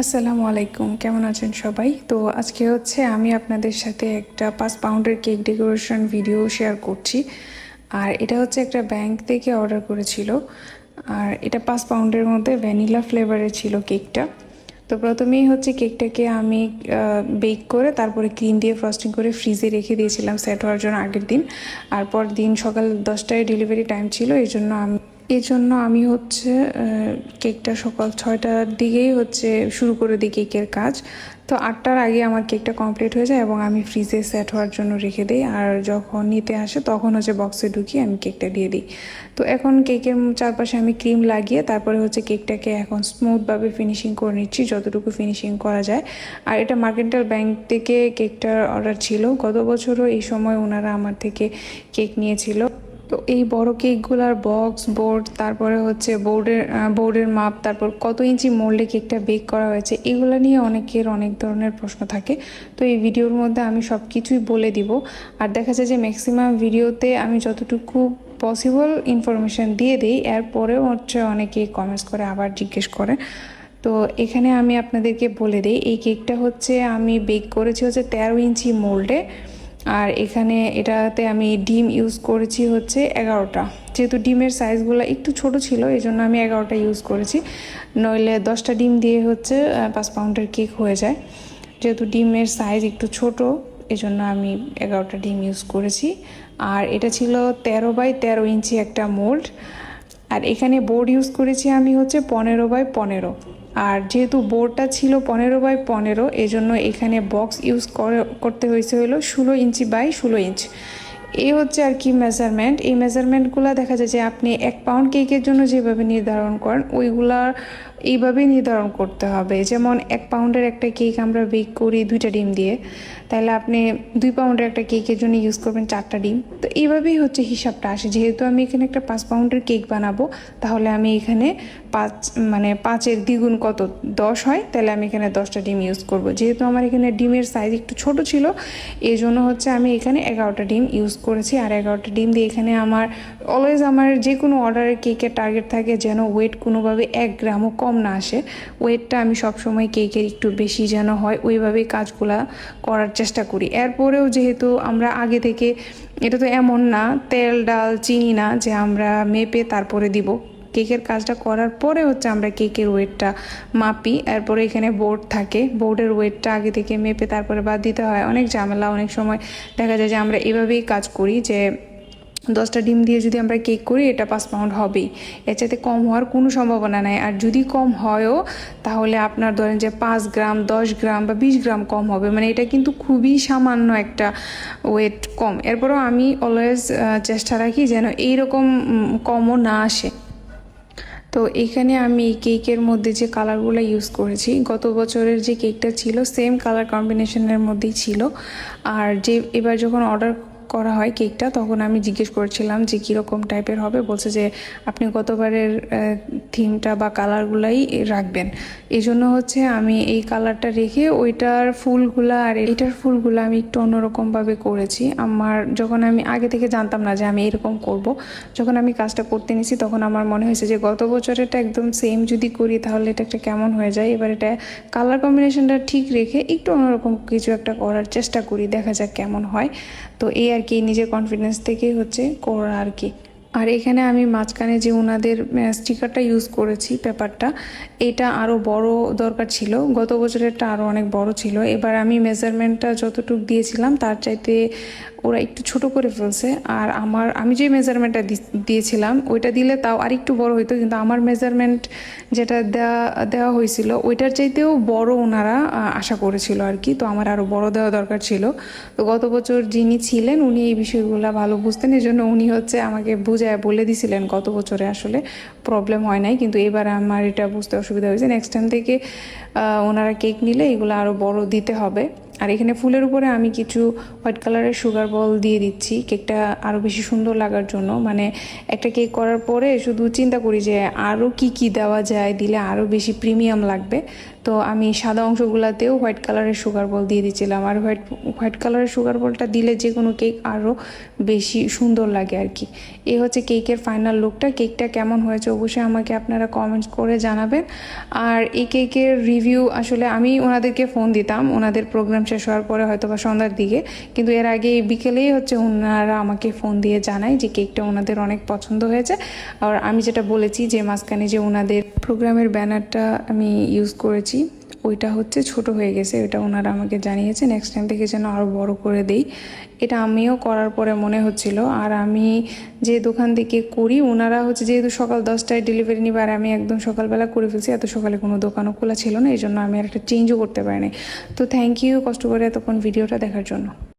আসসালামু আলাইকুম, কেমন আছেন সবাই? তো আজকে হচ্ছে আমি আপনাদের সাথে একটা পাঁচ পাউন্ডের কেক ডেকোরেশন ভিডিও শেয়ার করছি। আর এটা হচ্ছে একটা ব্যাংক থেকে অর্ডার করেছিল। আর এটা পাঁচ পাউন্ডের মধ্যে ভ্যানিলা ফ্লেভারের ছিল কেকটা। তো প্রথমেই হচ্ছে কেকটাকে আমি বেক করে তারপরে ক্রিম দিয়ে ফ্রস্টিং করে ফ্রিজে রেখে দিয়েছিলাম সেট হওয়ার জন্য আগের দিন। আর পর দিন সকাল দশটায় ডেলিভারি টাইম ছিল এই জন্য আমি এই জন্য আমি হচ্ছে কেকটা সকাল ছয়টার দিকেই হচ্ছে শুরু করে দিই কেকের কাজ। তো আটটার আগে আমার কেকটা কমপ্লিট হয়ে যায় এবং আমি ফ্রিজে সেট হওয়ার জন্য রেখে দিই। আর যখন নিতে আসে, তখন হচ্ছে বক্সে ঢুকিয়ে আমি কেকটা দিয়ে দিই। তো এখন কেকের চারপাশে আমি ক্রিম লাগিয়ে, তারপরে হচ্ছে কেকটাকে এখন স্মুথভাবে ফিনিশিং করে নিচ্ছি, যতটুকু ফিনিশিং করা যায়। আর এটা মার্কেন্টাল ব্যাংক থেকে কেকটার অর্ডার ছিল গত বছরও, এই সময় ওনারা আমার থেকে কেক নিয়েছিল। তো এই বড় কেকগুলার বক্স বোর্ড তারপরে হচ্ছে বোর্ডের বোর্ডের মাপ, তারপর কত ইঞ্চি মোল্ডে কেকটা বেক করা হয়েছে, এগুলো নিয়ে অনেকের অনেক ধরনের প্রশ্ন থাকে। তো এই ভিডিওর মধ্যে আমি সব কিছুই বলে দিব। আর দেখা যায় যে ম্যাক্সিমাম ভিডিওতে আমি যতটুকু পসিবল ইনফরমেশান দিয়ে দিই, এরপরেও হচ্ছে অনেকে কমেন্টস করে, আবার জিজ্ঞেস করে। তো এখানে আমি আপনাদেরকে বলে দিই, এই কেকটা হচ্ছে আমি বেক করেছি হচ্ছে তেরো ইঞ্চি মোল্ডে। আর এখানে এটাতে আমি ডিম ইউজ করেছি হচ্ছে এগারোটা। যেহেতু ডিমের সাইজগুলো একটু ছোট ছিল এই জন্য আমি এগারোটা ইউজ করেছি। নইলে দশটা ডিম দিয়ে হচ্ছে পাঁচ পাউন্ডের কেক হয়ে যায়। যেহেতু ডিমের সাইজ একটু ছোট, এজন্য আমি এগারোটা ডিম ইউজ করেছি। আর এটা ছিল তেরো বাই তেরো ইঞ্চি একটা মোল্ড আর এখানে বোর্ড ইউজ করেছি আমি হচ্ছে পনেরো বাই পনেরো। আর যেহেতু বোর্ডটা ছিল পনেরো বাই পনেরো, এজন্য এখানে বক্স ইউজ করতে হয়েছে হলো ষোলো ইঞ্চি বাই ষোলো ইঞ্চ। এই হচ্ছে আর কি মেজারমেন্ট এই মেজারমেন্টগুলো দেখা যায় যে আপনি এক পাউন্ড কেকের জন্য যেভাবে নির্ধারণ করেন ওইগুলা এইভাবেই নির্ধারণ করতে হবে। যেমন এক পাউন্ডের একটা কেক আমরা বেক করি দুইটা ডিম দিয়ে, তাহলে আপনি দুই পাউন্ডের একটা কেকের জন্য ইউজ করবেন চারটা ডিম। তো এইভাবেই হচ্ছে হিসাবটা আসে। যেহেতু আমি এখানে একটা পাঁচ পাউন্ডের কেক বানাবো, তাহলে আমি এখানে পাঁচ মানে পাঁচের দ্বিগুণ কত? দশ হয়, তাহলে আমি এখানে দশটা ডিম ইউজ করব। যেহেতু আমার এখানে ডিমের সাইজ একটু ছোট ছিল এই জন্য হচ্ছে আমি এখানে এগারোটা ডিম ইউজ করেছি। আর এগারোটা ডিম দিয়ে এখানে আমার অলওয়েজ আমার যে কোনো অর্ডারের কেকের টার্গেট থাকে যেন ওয়েট কোনোভাবে এক গ্রামও কম না আসে। ওয়েটটা আমি সবসময় কেকের একটু বেশি যেন হয়, ওইভাবেই কাজগুলা করার চেষ্টা করি। এরপরেও যেহেতু আমরা আগে থেকে, এটা তো এমন না, তেল, ডাল, চিনি না যে আমরা মেপে তারপরে দিব। কেকের কাজটা করার পরে হচ্ছে আমরা কেকের ওয়েটটা মাপি। এরপরে এখানে বোর্ড থাকে। বোর্ডের ওয়েটটা আগে থেকে মেপে তারপরে বাদ দিতে হয়। অনেক ঝামেলা, অনেক সময় দেখা যায় যে আমরা এভাবেই কাজ করি যে দশটা ডিম দিয়ে যদি আমরা কেক করি, এটা পাঁচ পাউন্ড হবেই। এর চাইতে কম হওয়ার কোনো সম্ভাবনা নাই। আর যদি কম হয়ও, তাহলে আপনার ধরেন যে পাঁচ গ্রাম, দশ গ্রাম বা বিশ গ্রাম কম হবে। মানে এটা কিন্তু খুবই সামান্য একটা ওয়েট কম। এরপরও আমি অলওয়েজ চেষ্টা রাখি যেন এইরকম কমও না আসে। তো এখানে আমি এই কেকের মধ্যে যে কালারগুলো ইউজ করেছি, গত বছরের যে কেকটা ছিল সেম কালার কম্বিনেশনের মধ্যেই ছিল। আর যে, এবার যখন অর্ডার করা হয় কেকটা, তখন আমি জিজ্ঞেস করেছিলাম যে কীরকম টাইপের হবে। বলছে যে আপনি গতবারের থিমটা বা কালারগুলাই রাখবেন। এই জন্য হচ্ছে আমি এই কালারটা রেখে ওইটার ফুলগুলা আর এইটার ফুলগুলো আমি একটু অন্যরকমভাবে করেছি। আমার যখন আমি আগে থেকে জানতাম না যে আমি এরকম করব, যখন আমি কাজটা করতে নিছি, তখন আমার মনে হয়েছে যে গত বছরেরটা একদম সেম যদি করি, তাহলে এটা একটা কেমন হয়ে যায়? এবার এটা কালার কম্বিনেশনটা ঠিক রেখে একটু অন্যরকম কিছু একটা করার চেষ্টা করি, দেখা যাক কেমন হয়। তো এই আর কি নিজের কনফিডেন্স থেকেই হচ্ছে করা আর কি। আর এখানে আমি মাঝখানে যে ওনাদের স্টিকারটা ইউজ করেছি পেপারটা, এটা আরও বড় দরকার ছিল। গত বছরেরটা আরও অনেক বড় ছিল। এবার আমি মেজারমেন্টটা যতটুকু দিয়েছিলাম, তার চাইতে ওরা একটু ছোট করে ফেলছে। আর আমার, আমি যে মেজারমেন্টটা দিয়েছিলাম, ওইটা দিলে তাও আর একটু বড় হইতো, কিন্তু আমার মেজারমেন্ট যেটা দেওয়া দেওয়া হয়েছিল, ওইটার চাইতেও বড় ওনারা আশা করেছিল আর কি। তো আমার আরও বড় দেওয়া দরকার ছিল। তো গত বছর যিনি ছিলেন, উনি এই বিষয়গুলো ভালো বুঝতেন এই জন্য উনি হচ্ছে আমাকে বুঝায় বলে দিছিলেন গত বছরে, আসলে প্রবলেম হয় নাই, কিন্তু এবার আমার এটা বুঝতে অসুবিধা হয়েছে। নেক্সট টাইম থেকে ওনারা কেক নিলে এগুলো আরও বড় দিতে হবে। আর এখানে ফুলের উপরে আমি কিছু হোয়াইট কালারের সুগার বল দিয়ে দিচ্ছি। কেকটা আরও বেশি সুন্দর লাগার জন্য। মানে একটা কেক করার পরে শুধু চিন্তা করি যে আরও কি কি দেওয়া যায়, দিলে আরও বেশি প্রিমিয়াম লাগবে। তো আমি সাদা অংশগুলোতেও হোয়াইট কালারের সুগার বল দিয়ে দিচ্ছিলাম। আর হোয়াইট হোয়াইট কালারের সুগার বলটা দিলে যে কোনো কেক আরও বেশি সুন্দর লাগে আর কি এই হচ্ছে কেকের ফাইনাল লুকটা। কেকটা কেমন হয়েছে অবশ্যই আমাকে আপনারা কমেন্টস করে জানাবেন। আর এই কেকের রিভিউ আসলে আমি ওনাদেরকে ফোন দিতাম। ওনাদের প্রোগ্রাম শেষ হওয়ার পরে হয়তো বা সন্ধ্যার দিকে। কিন্তু এর আগে বিকেলেই হচ্ছে ওনারা আমাকে ফোন দিয়ে জানায় যে কেকটা ওনাদের অনেক পছন্দ হয়েছে। আর আমি যেটা বলেছি যে মাঝখানে যে ওনাদের প্রোগ্রামের ব্যানারটা আমি ইউজ করেছি। ওইটা হচ্ছে ছোট হয়ে গেছে ওইটা ওনারা আমাকে জানিয়েছে নেক্সট টাইম থেকে যেন আরও বড় করে দেই। এটা আমিও করার পরে মনে হচ্ছিল, আর আমি যে দোকান থেকে করি, ওনারা হচ্ছে যেহেতু সকাল দশটায় ডেলিভারি নিবে, আর আমি একদম সকালবেলা করে ফেলছি, এত সকালে কোনো দোকানও খোলা ছিল না, এই জন্য আমি আর একটা চেঞ্জও করতে পারিনি। তো থ্যাংক ইউ কষ্ট করে এতক্ষণ ভিডিওটা দেখার জন্য।